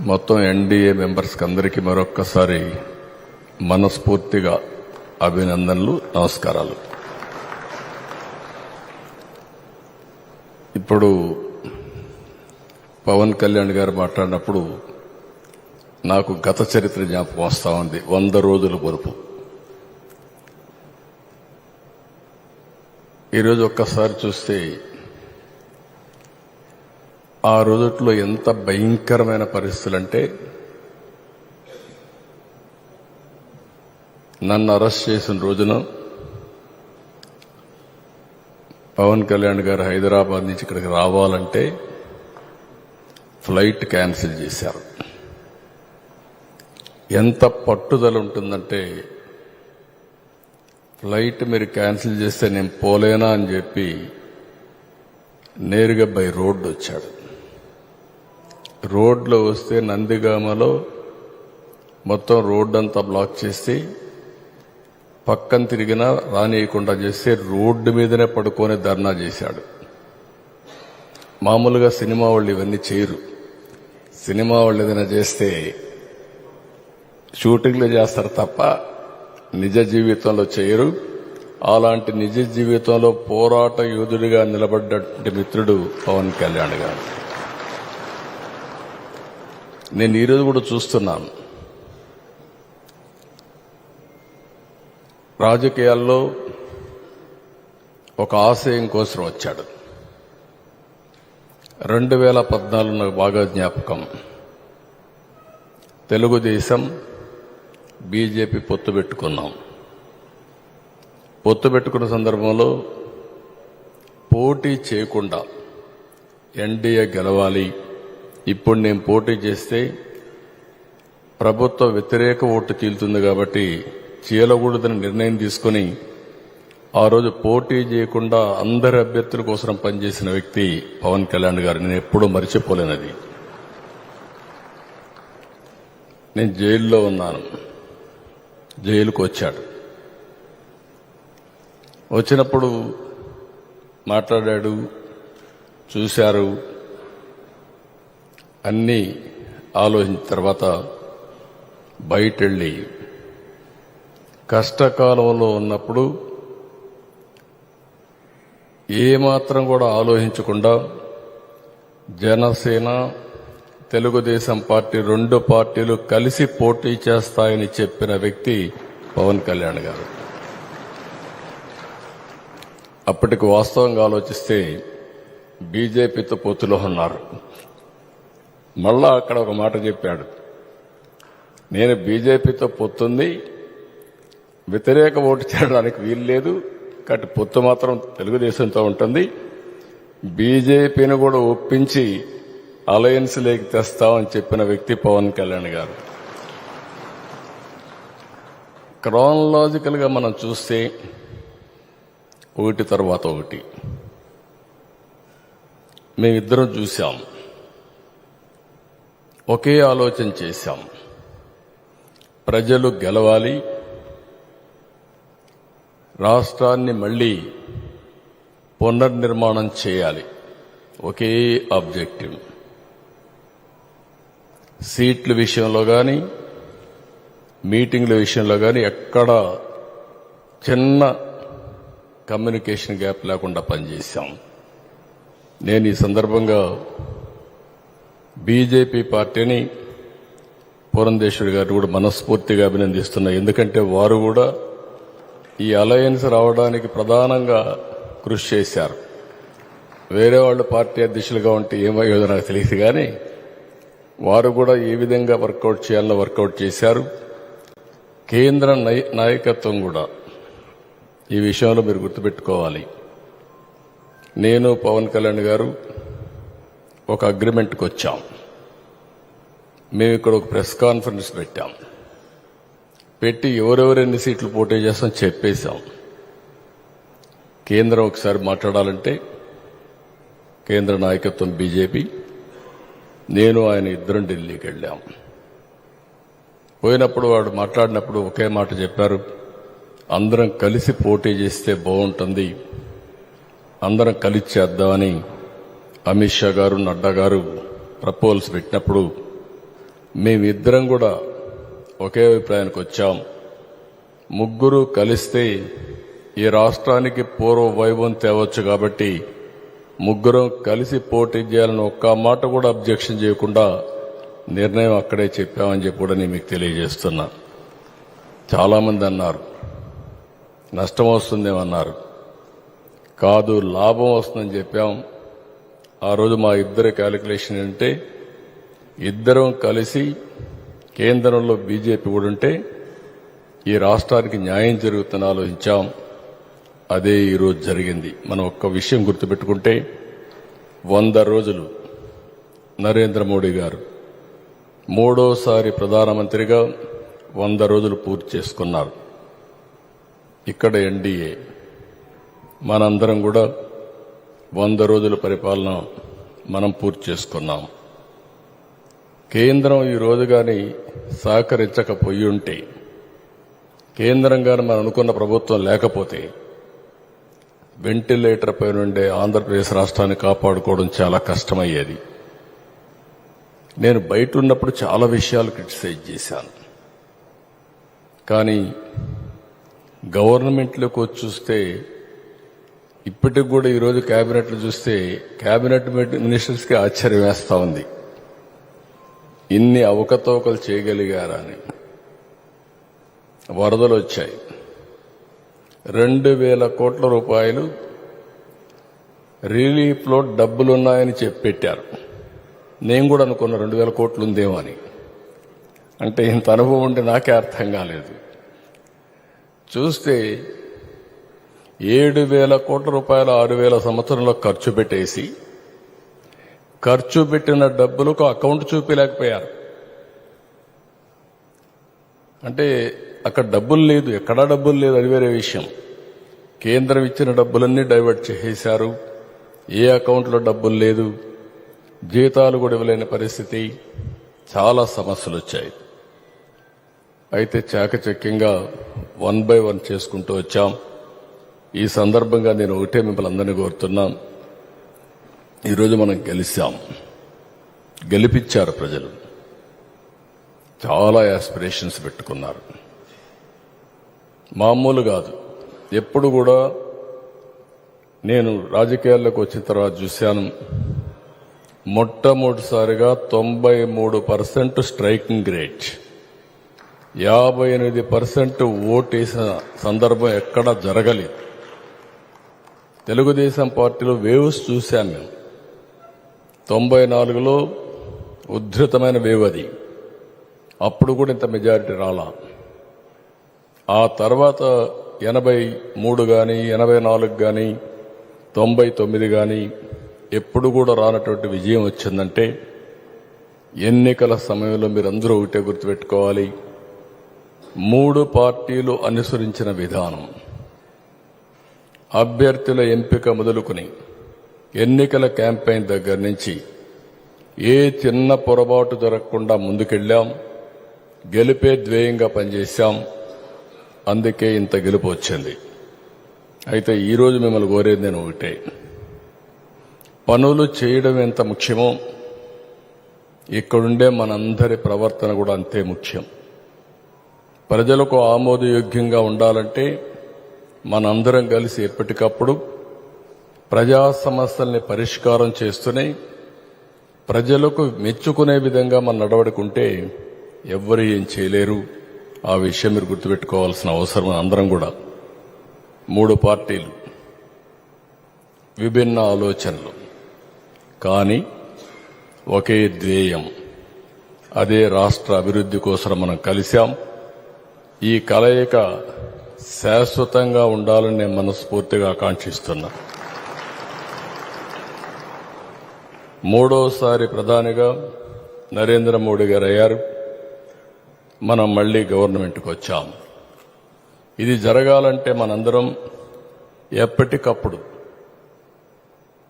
మొత్తం ఎన్డీఏ మెంబర్స్కి అందరికీ మరొక్కసారి మనస్ఫూర్తిగా అభినందనలు నమస్కారాలు. ఇప్పుడు పవన్ కళ్యాణ్ గారు మాట్లాడినప్పుడు నాకు గత చరిత్ర జ్ఞాపకం వస్తూ ఉంది. వంద రోజుల పొరుపు. ఈరోజు ఒక్కసారి చూస్తే ఆ రోజుట్లో ఎంత భయంకరమైన పరిస్థితులు అంటే నన్ను అరెస్ట్ చేసిన రోజున పవన్ కళ్యాణ్ గారు హైదరాబాద్ నుంచి ఇక్కడికి రావాలంటే ఫ్లైట్ క్యాన్సిల్ చేశారు. ఎంత పట్టుదల ఉంటుందంటే ఫ్లైట్ మీరు క్యాన్సిల్ చేస్తే నేను పోలేనా అని చెప్పి నేరుగా బై రోడ్డు వచ్చాడు. రోడ్లో వస్తే నందిగామలో మొత్తం రోడ్ అంతా బ్లాక్ చేసి పక్కన తిరిగినా రానియకుండా చేస్తే రోడ్డు మీదనే పడుకొని ధర్నా చేశాడు. మామూలుగా సినిమా వాళ్ళు ఇవన్నీ చేయరు. సినిమా వాళ్ళు ఏదైనా చేస్తే షూటింగ్లు చేస్తారు తప్ప నిజ జీవితంలో చేయరు. అలాంటి నిజ జీవితంలో పోరాట యోధుడిగా నిలబడ్డటువంటి మిత్రుడు పవన్ కళ్యాణ్ గారు. నేను ఈరోజు కూడా చూస్తున్నాను. రాజకీయాల్లో ఒక ఆశయం కోసం వచ్చాడు. రెండు వేల పద్నాలుగు నాకు బాగా జ్ఞాపకం. తెలుగుదేశం బీజేపీ పొత్తు పెట్టుకున్నాం. పొత్తు పెట్టుకున్న సందర్భంలో పోటీ చేయకుండా ఎన్డీఏ గెలవాలి ఇప్పుడు నేను పోటీ చేస్తే ప్రభుత్వ వ్యతిరేక ఓటు తీలుతుంది కాబట్టి చీలకూడదని నిర్ణయం తీసుకుని ఆ రోజు పోటీ చేయకుండా అందరి అభ్యర్థుల కోసం పనిచేసిన వ్యక్తి పవన్ కళ్యాణ్ గారు. నేను ఎప్పుడూ మర్చిపోలేనది నేను జైల్లో ఉన్నాను. జైలుకు వచ్చాడు. వచ్చినప్పుడు మాట్లాడాడు చూశారు. అన్నీ ఆలోచించిన తర్వాత బయటెళ్ళి కష్టకాలంలో ఉన్నప్పుడు ఏమాత్రం కూడా ఆలోచించకుండా జనసేన తెలుగుదేశం పార్టీ రెండు పార్టీలు కలిసి పోటీ చేస్తాయని చెప్పిన వ్యక్తి పవన్ కళ్యాణ్ గారు. అప్పటికి వాస్తవంగా ఆలోచిస్తే బీజేపీతో పొత్తులో ఉన్నారు. మళ్ళా అక్కడ ఒక మాట చెప్పాడు. నేను బీజేపీతో పొత్తుంది వ్యతిరేక ఓటు చేయడానికి వీలు లేదు కాబట్టి పొత్తు మాత్రం తెలుగుదేశంతో ఉంటుంది. బీజేపీని కూడా ఒప్పించి అలయన్స్ లేకి తెస్తామని చెప్పిన వ్యక్తి పవన్ కళ్యాణ్ గారు. క్రోనలాజికల్గా మనం చూస్తే ఒకటి తర్వాత ఒకటి. మేమిద్దరం చూసాము ఒకే ఆలోచన చేశాం. ప్రజలు గెలవాలి. రాష్ట్రాన్ని మళ్ళీ పునర్నిర్మాణం చేయాలి. ఒకే ఆబ్జెక్టివ్. సీట్ల విషయంలో కానీ మీటింగ్ల విషయంలో కానీ ఎక్కడ చిన్న కమ్యూనికేషన్ గ్యాప్ లేకుండా పనిచేశాం. నేను ఈ సందర్భంగా బీజేపీ పార్టీని పురంధేశ్వరి గారు కూడా మనస్ఫూర్తిగా అభినందిస్తున్నా ఎందుకంటే వారు కూడా ఈ అలయన్స్ రావడానికి ప్రధానంగా కృషి చేశారు. వేరే వాళ్ళు పార్టీ అధ్యక్షులుగా ఉంటే ఏమయ్యేదో నాకు తెలియదు కానీ వారు కూడా ఏ విధంగా వర్కౌట్ చేయాలో వర్కౌట్ చేశారు. కేంద్ర నై- నాయకత్వం కూడా ఈ విషయంలో మీరు గుర్తుపెట్టుకోవాలి. నేను పవన్ కళ్యాణ్ గారు ఒక అగ్రిమెంట్కి వచ్చాం. మేము ఇక్కడ ఒక ప్రెస్ కాన్ఫరెన్స్ పెట్టాం. పెట్టి ఎవరెవరు ఎన్ని సీట్లు పోటీ చేస్తాం చెప్పేశాం. కేంద్రం ఒకసారి మాట్లాడాలంటే కేంద్ర నాయకత్వం బీజేపీ నేను ఆయన ఇద్దరం ఢిల్లీకి వెళ్ళాం. పోయినప్పుడు వాడు మాట్లాడినప్పుడు ఒకే మాట చెప్పారు అందరం కలిసి పోటీ చేస్తే బాగుంటుంది అందరం కలిసి చేద్దామని అమిత్ షా గారు నడ్డా గారు ప్రపోజల్స్ పెట్టినప్పుడు మేమిద్దరం కూడా ఒకే అభిప్రాయానికి వచ్చాం. ముగ్గురు కలిస్తే ఈ రాష్ట్రానికి పూర్వ వైభవం తేవచ్చు కాబట్టి ముగ్గురం కలిసి పోటీ చేయాలని ఒక్క మాట కూడా అబ్జెక్షన్ చేయకుండా నిర్ణయం అక్కడే చెప్పామని చెప్పి కూడా నేను మీకు తెలియజేస్తున్నా. చాలామంది అన్నారు నష్టం వస్తుందేమన్నారు. కాదు లాభం వస్తుందని చెప్పాం. ఆ రోజు మా ఇద్దరి క్యాలిక్యులేషన్ అంటే ఇద్దరం కలిసి కేంద్రంలో బీజేపీ కూడా ఉంటే ఈ రాష్ట్రానికి న్యాయం జరుగుతుందని ఆలోచించాం. అదే ఈరోజు జరిగింది. మనం ఒక్క విషయం గుర్తుపెట్టుకుంటే వంద రోజులు నరేంద్ర మోడీ గారు మూడోసారి ప్రధానమంత్రిగా వంద రోజులు పూర్తి చేసుకున్నారు. ఇక్కడ ఎన్డీఏ మనందరం కూడా వంద రోజుల పరిపాలన మనం పూర్తి చేసుకున్నాం. కేంద్రం ఈ రోజు కానీ సహకరించకపోయి ఉంటే కేంద్రం కానీ మనం అనుకున్న ప్రభుత్వం లేకపోతే వెంటిలేటర్ పై నుండే ఆంధ్రప్రదేశ్ రాష్ట్రాన్ని కాపాడుకోవడం చాలా కష్టమయ్యేది. నేను బయట ఉన్నప్పుడు చాలా విషయాలు క్రిటిసైజ్ చేశాను. కానీ గవర్నమెంట్లోకి వచ్చి చూస్తే ఇప్పటికి కూడా ఈరోజు క్యాబినెట్లు చూస్తే క్యాబినెట్ మినిస్టర్స్కి ఆశ్చర్యం వేస్తూ ఉంది. ఇన్ని అవకతవకలు చేయగలిగారా అని వరదలు వచ్చాయి. రెండు వేల కోట్ల రూపాయలు రిలీఫ్లో డబ్బులున్నాయని ఉన్నాయని చెప్పెట్టారు నేను కూడా అనుకున్న రెండు వేల కోట్లు ఉందేమో అని. అంటే ఇంత అనుభవం ఉంటే నాకే అర్థం కాలేదు. చూస్తే ఏడు వేల కోట్ల రూపాయలు ఆరు వేల సంవత్సరంలో ఖర్చు పెట్టేసి ఖర్చు పెట్టిన డబ్బులకు అకౌంట్ చూపించలేకపోయారు అంటే అక్కడ డబ్బులు లేదు ఎక్కడా డబ్బులు లేదు అది వేరే విషయం. కేంద్రం ఇచ్చిన డబ్బులన్నీ డైవర్ట్ చేసేశారు. ఏ అకౌంట్లో డబ్బులు లేదు జీతాలు కూడా ఇవ్వలేని పరిస్థితి చాలా సమస్యలు వచ్చాయి. అయితే చాకచక్యంగా వన్ బై వన్ చేసుకుంటూ వచ్చాం. ఈ సందర్భంగా నేను ఒకటే మిమ్మల్ని అందరినీ కోరుతున్నాను ఈరోజు మనం గెలిచాం. గెలిపించారు ప్రజలు. చాలా యాస్పిరేషన్స్ పెట్టుకున్నారు. మామూలు కాదు. ఎప్పుడు కూడా నేను రాజకీయాల్లోకి వచ్చిన తర్వాత చూశాను. మొట్టమొదటిసారిగా తొంభై మూడు పర్సెంట్ స్ట్రైకింగ్ రేట్. యాభై ఎనిమిది పర్సెంట్ ఓటేసిన సందర్భం ఎక్కడా జరగలేదు. తెలుగుదేశం పార్టీలో వేవ్స్ చూశాం మేము తొంభై నాలుగులో ఉద్ధృతమైన వేవ్ అది. అప్పుడు కూడా ఇంత మెజారిటీ రాలా. ఆ తర్వాత ఎనభై మూడు కానీ ఎనభై నాలుగు కానీ తొంభై తొమ్మిది కానీ ఎప్పుడు కూడా రానటువంటి విజయం వచ్చిందంటే ఎన్నికల సమయంలో మీరందరూ ఒకటే గుర్తుపెట్టుకోవాలి. మూడు పార్టీలు అనుసరించిన విధానం. అభ్యర్థుల ఎంపిక మొదలుకుని ఎన్నికల క్యాంపెయిన్ దగ్గర నుంచి ఏ చిన్న పొరపాటు జరగకుండా ముందుకెళ్ళాం. గెలిపే ధ్యేయంగా పనిచేశాం. అందుకే ఇంత గెలుపు వచ్చింది. అయితే ఈరోజు మిమ్మల్ని కోరేది నేను ఒకటే. పనులు చేయడం ఎంత ముఖ్యమో ఇక్కడుండే మనందరి ప్రవర్తన కూడా అంతే ముఖ్యం. ప్రజలకు ఆమోదయోగ్యంగా ఉండాలంటే మనందరం కలిసి ఎప్పటికప్పుడు ప్రజా సమస్యల్ని పరిష్కారం చేస్తూనే ప్రజలకు మెచ్చుకునే విధంగా మన నడవడుకుంటే ఎవ్వరు ఏం చేయలేరు. ఆ విషయం మీరు గుర్తుపెట్టుకోవాల్సిన అవసరం అందరం కూడా. మూడు పార్టీలు. విభిన్న ఆలోచనలు. కానీ ఒకే ధ్యేయం. అదే రాష్ట్ర అభివృద్ధి కోసం మనం కలిశాం. ఈ కలయిక శాశ్వతంగా ఉండాలని నేను మనస్ఫూర్తిగా ఆకాంక్షిస్తున్నాను మూడోసారి ప్రధానిగా నరేంద్ర మోడీ గారు అయ్యారు మనం మళ్ళీ గవర్నమెంట్కి వచ్చాం. ఇది జరగాలంటే మనందరం ఎప్పటికప్పుడు